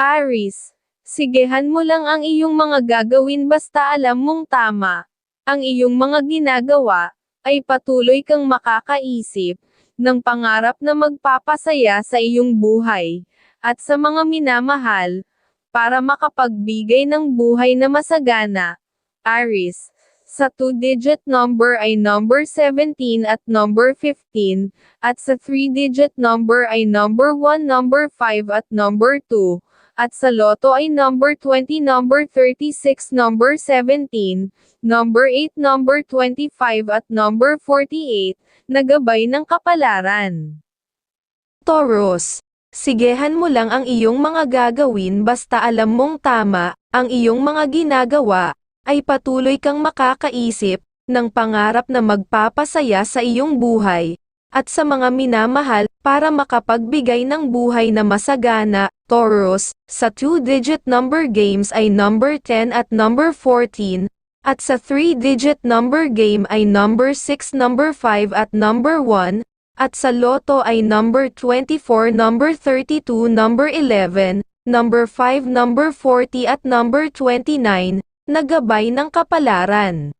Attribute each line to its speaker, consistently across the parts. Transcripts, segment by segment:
Speaker 1: Aris, sigehan mo lang ang iyong mga gagawin basta alam mong tama. Ang iyong mga ginagawa, ay patuloy kang makakaisip, ng pangarap na magpapasaya sa iyong buhay, at sa mga minamahal, para makapagbigay ng buhay na masagana. Aris, sa two-digit number ay number 17 at number 15, at sa three-digit number ay number 1, number 5 at number 2, at sa loto ay number 20, number 36, number 17, number 8, number 25 at number 48, nagabay ng kapalaran.
Speaker 2: Taurus, sigehan mo lang ang iyong mga gagawin basta alam mong tama, ang iyong mga ginagawa, ay patuloy kang makakaisip, ng pangarap na magpapasaya sa iyong buhay, at sa mga minamahal, para makapagbigay ng buhay na masagana, Taurus, sa two-digit number games ay number 10 at number 14, at sa three-digit number game ay number 6, number 5 at number 1, at sa loto ay number 24, number 32, number 11, number 5, number 40 at number 29, nagabay ng kapalaran.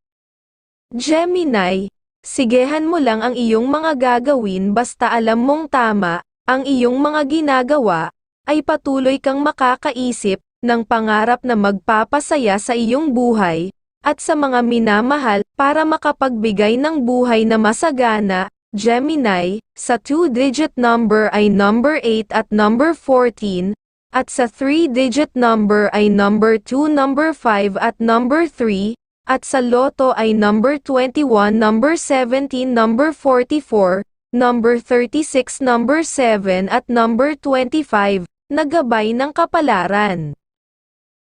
Speaker 2: Gemini, sigehan mo lang ang iyong mga gagawin basta alam mong tama, ang iyong mga ginagawa, ay patuloy kang makakaisip, ng pangarap na magpapasaya sa iyong buhay, at sa mga minamahal, para makapagbigay ng buhay na masagana, Gemini, sa two-digit number ay number 8 at number 14, at sa three-digit number ay number 2, number 5 at number 3, at sa loto ay number 21, number 17, number 44, number 36, number 7 at number 25, nagabay ng kapalaran.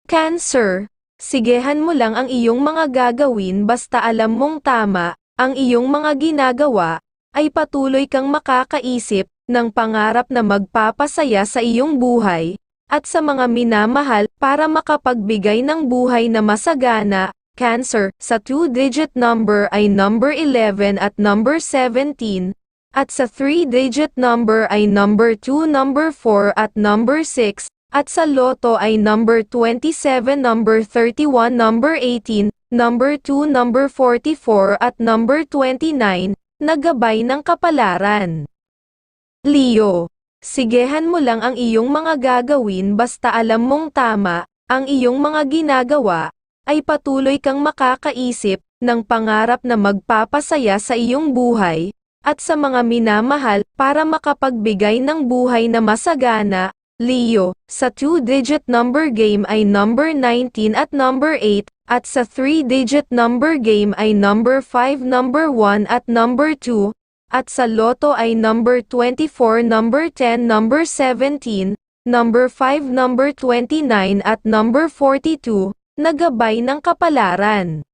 Speaker 2: Cancer, sigehan mo lang ang iyong mga gagawin basta alam mong tama, ang iyong mga ginagawa, ay patuloy kang makakaisip, ng pangarap na magpapasaya sa iyong buhay, at sa mga minamahal, para makapagbigay ng buhay na masagana, Cancer, sa two-digit number ay number 11 at number 17, at sa three-digit number ay number 2, number 4 at number 6, at sa loto ay number 27, number 31, number 18, number 2, number 44 at number 29, nagabay ng kapalaran. Leo, sigehan mo lang ang iyong mga gagawin basta alam mong tama, ang iyong mga ginagawa, ay patuloy kang makakaisip, ng pangarap na magpapasaya sa iyong buhay, at sa mga minamahal, para makapagbigay ng buhay na masagana, Leo, sa two-digit number game ay number 19 at number 8, at sa three-digit number game ay number 5, number 1 at number 2, at sa loto ay number 24, number 10, number 17, number 5, number 29 at number 42, nagabay ng kapalaran.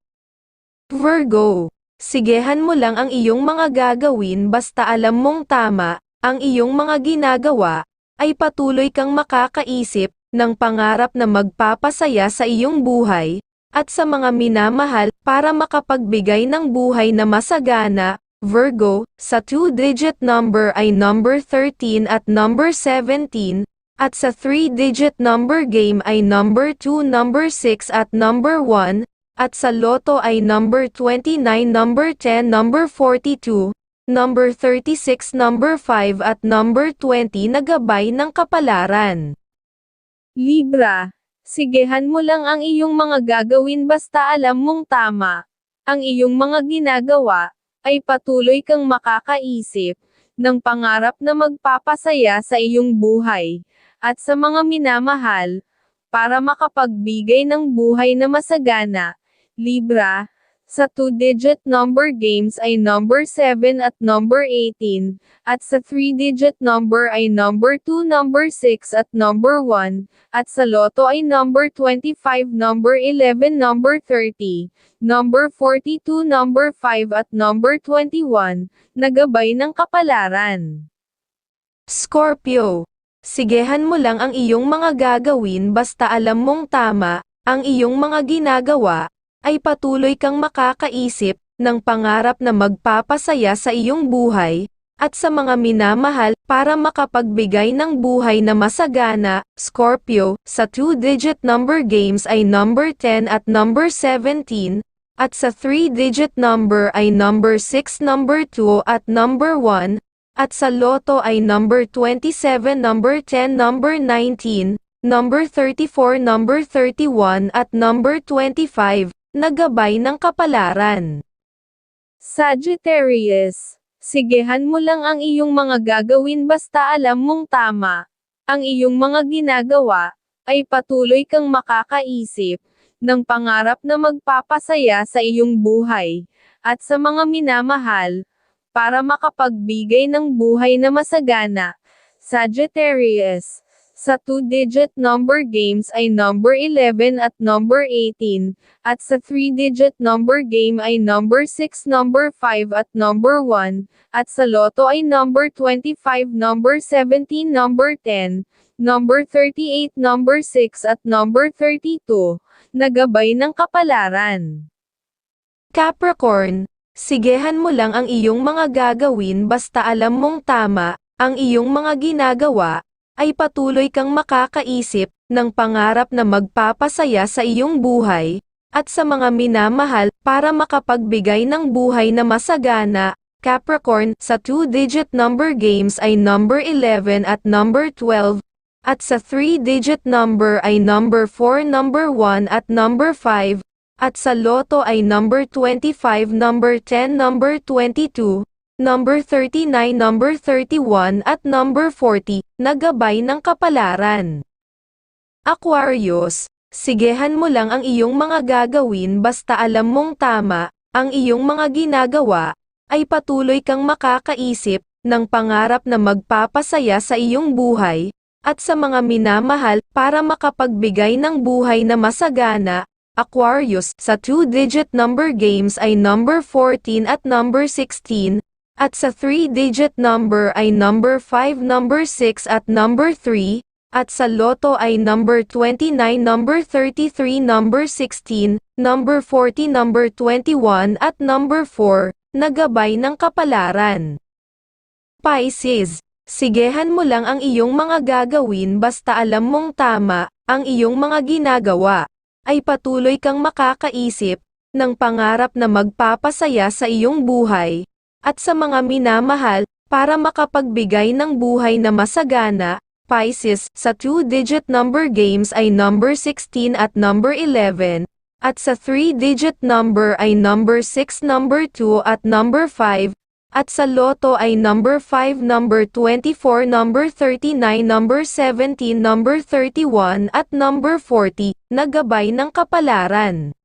Speaker 2: Virgo, sigehan mo lang ang iyong mga gagawin basta alam mong tama, ang iyong mga ginagawa, ay patuloy kang makakaisip, ng pangarap na magpapasaya sa iyong buhay, at sa mga minamahal, para makapagbigay ng buhay na masagana, Virgo, sa two-digit number ay number 13 at number 17, at sa three-digit number game ay number 2, number 6 at number 1, at sa loto ay number 29, number 10, number 42, number 36, number 5 at number 20 nagabay ng kapalaran.
Speaker 1: Libra, sigehan mo lang ang iyong mga gagawin basta alam mong tama. Ang iyong mga ginagawa, ay patuloy kang makakaisip, ng pangarap na magpapasaya sa iyong buhay, at sa mga minamahal, para makapagbigay ng buhay na masagana. Libra, sa two-digit number games ay number 7 at number 18, at sa three-digit number ay number 2, number 6 at number 1, at sa loto ay number 25, number 11, number 30, number 42, number 5 at number 21, nagabay ng kapalaran.
Speaker 2: Scorpio, sigehan mo lang ang iyong mga gagawin basta alam mong tama, ang iyong mga ginagawa, ay patuloy kang makakaisip, ng pangarap na magpapasaya sa iyong buhay, at sa mga minamahal para makapagbigay ng buhay na masagana, Scorpio, sa two-digit number games ay number 10 at number 17, at sa three-digit number ay number 6, number 2 at number 1, at sa loto ay number 27, number 10, number 19, number 34, number 31 at number 25, nagabay ng kapalaran.
Speaker 1: Sagittarius, sigehan mo lang ang iyong mga gagawin basta alam mong tama. Ang iyong mga ginagawa, ay patuloy kang makakaisip, ng pangarap na magpapasaya sa iyong buhay, at sa mga minamahal, para makapagbigay ng buhay na masagana. Sagittarius, sa two-digit number games ay number 11 at number 18, at sa three-digit number game ay number 6, number 5 at number 1, at sa loto ay number 25, number 17, number 10, number 38, number 6 at number 32, nagabay ng kapalaran.
Speaker 2: Capricorn, sigehan mo lang ang iyong mga gagawin basta alam mong tama, ang iyong mga ginagawa, ay patuloy kang makakaisip ng pangarap na magpapasaya sa iyong buhay, at sa mga minamahal para makapagbigay ng buhay na masagana. Capricorn, sa two-digit number games ay number 11 at number 12, at sa three-digit number ay number 4, number 1 at number 5, at sa loto ay number 25, number 10, number 22, number 39, number 31 at number 40, nagabay ng kapalaran. Aquarius, sigehan mo lang ang iyong mga gagawin basta alam mong tama, ang iyong mga ginagawa, ay patuloy kang makakaisip ng pangarap na magpapasaya sa iyong buhay, at sa mga minamahal para makapagbigay ng buhay na masagana. Aquarius, sa two-digit number games ay number 14 at number 16, at sa three-digit number ay number 5, number 6 at number 3, at sa loto ay number 29, number 33, number 16, number 40, number 21 at number 4, nagabay ng kapalaran. Pisces, sigehan mo lang ang iyong mga gagawin basta alam mong tama, ang iyong mga ginagawa, ay patuloy kang makakaisip ng pangarap na magpapasaya sa iyong buhay, at sa mga minamahal, para makapagbigay ng buhay na masagana, Pisces, sa two-digit number games ay number 16 at number 11, at sa three-digit number ay number 6, number 2 at number 5, at sa loto ay number 5, number 24, number 39, number 17, number 31 at number 40, nagabay ng kapalaran.